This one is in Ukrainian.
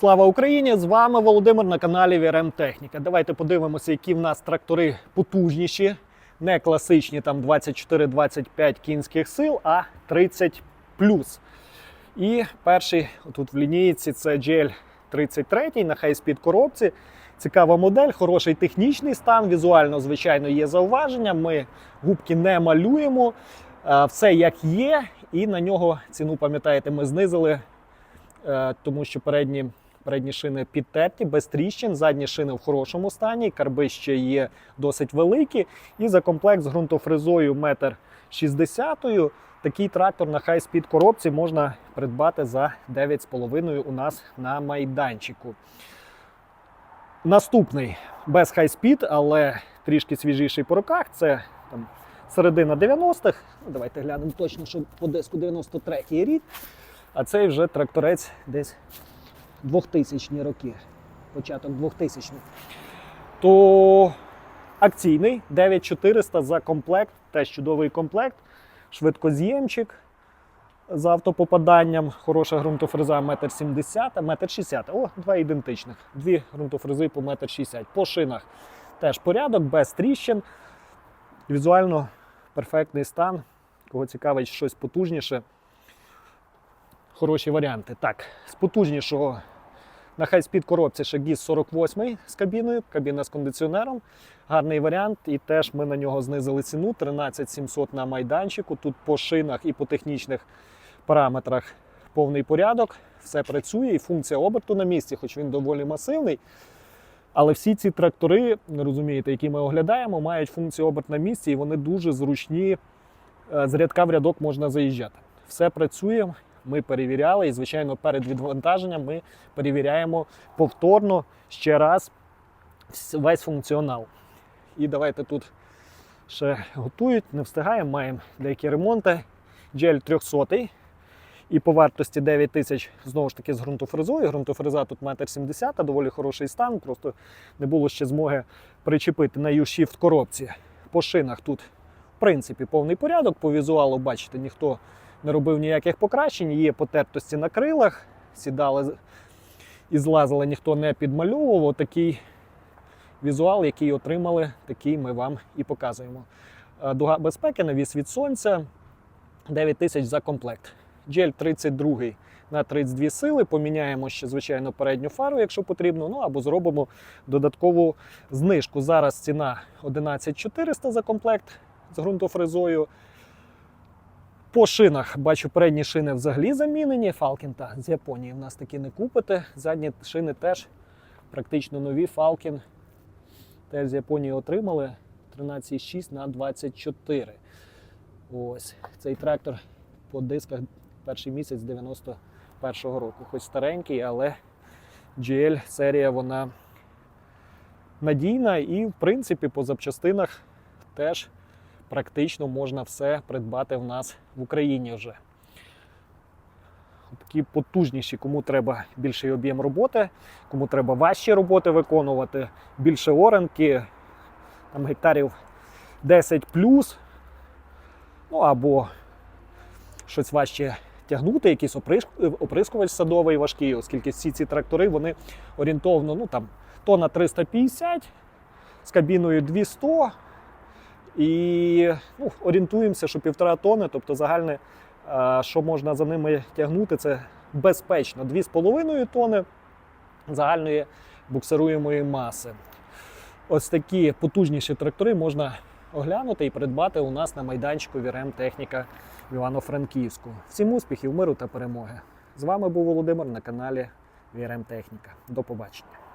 Слава Україні! З вами Володимир на каналі VRM Техніка. Давайте подивимося, які в нас трактори потужніші, не класичні там 24-25 кінських сил, а 30 І перший тут в лінійці це GL 33 на хай-спід коробці. Цікава модель, хороший технічний стан. Візуально, звичайно, є зауваження. Ми губки не малюємо. Е, Все як є, і на нього ціну, пам'ятаєте, ми знизили, е, тому що передні, передні шини підтерті, без тріщин, задні шини в хорошому стані, карби ще є досить великі. І за комплект з ґрунтофрезою 1,60 м такий трактор на хай-спід коробці можна придбати за 9,5 у нас на майданчику. Наступний без хай-спід, але трішки свіжіший по руках. Це там, середина 90-х. Ну, давайте глянемо точно, що по диску 93-й рік. А цей вже тракторець десь 2000 роки. Початок 2000 х То акційний 9400 за комплект, теж чудовий комплект, швидкоз'ємчик з автопопаданням, хороша ґрунтофреза 1,70 м, 1,60 м. О, два ідентичних. Дві ґрунтофрези по 1,60 м. По шинах теж порядок, без тріщин. Візуально перфектний стан. Кого цікавить щось потужніше. Хороші варіанти. Так, з потужнішого на хай-спід коробці ще GIS 48 з кабіною, кабіна з кондиціонером. Гарний варіант. І теж ми на нього знизили ціну 13700 на майданчику. Тут по шинах і по технічних параметрах повний порядок. Все працює і функція оберту на місці, хоч він доволі масивний. Але всі ці трактори, розумієте, які ми оглядаємо, мають функцію оберт на місці, і вони дуже зручні. Е, З рядка в рядок можна заїжджати. Все працює, ми перевіряли, і, звичайно, перед відвантаженням ми перевіряємо повторно ще раз весь функціонал. І давайте тут ще готують, не встигаємо, маємо деякі ремонти. GL 300 і по вартості 9 тисяч знову ж таки з ґрунтофрезою. Ґрунтофреза тут 1,70 м, доволі хороший стан. Просто не було ще змоги причепити на U-Shift коробці. По шинах тут, в принципі, повний порядок. По візуалу, бачите, ніхто не робив ніяких покращень. Є потертості на крилах, сідали і злазили, ніхто не підмальовував. Такий візуал, який отримали, такий ми вам і показуємо. Е, Дуга безпеки, навіс від сонця, 9 тисяч за комплект. GL 32 на 32 сили. Поміняємо ще, звичайно, передню фару, якщо потрібно. Ну або зробимо додаткову знижку. Зараз ціна 11400 за комплект з ґрунтофрезою. По шинах бачу, передні шини взагалі замінені. Фалкінта з Японії в нас такі не купите. Задні шини теж практично нові. Falcon теж з Японії отримали 13,6 на 24. Ось цей трактор по дисках перший місяць 91-го року. Хоч старенький, але GL серія вона надійна і, в принципі, по запчастинах теж практично можна все придбати в нас в Україні вже. Такі потужніші, кому треба більший об'єм роботи, кому треба важчі роботи виконувати, більше оренки, там гектарів 10 ну або щось важче тягнути, якийсь оприскувач садовий важкий, оскільки всі ці трактори вони орієнтовно ну, там, тонна 350 з кабіною 200. І ну, орієнтуємося, що півтора тони, тобто загальне, е, що можна за ними тягнути, це безпечно 2,5 тони загальної буксируємої маси. Ось такі потужніші трактори можна оглянути і придбати у нас на майданчику Вірем Техніка в Івано-Франківську. Всім успіхів, миру та перемоги! З вами був Володимир на каналі Вірем Техніка. До побачення.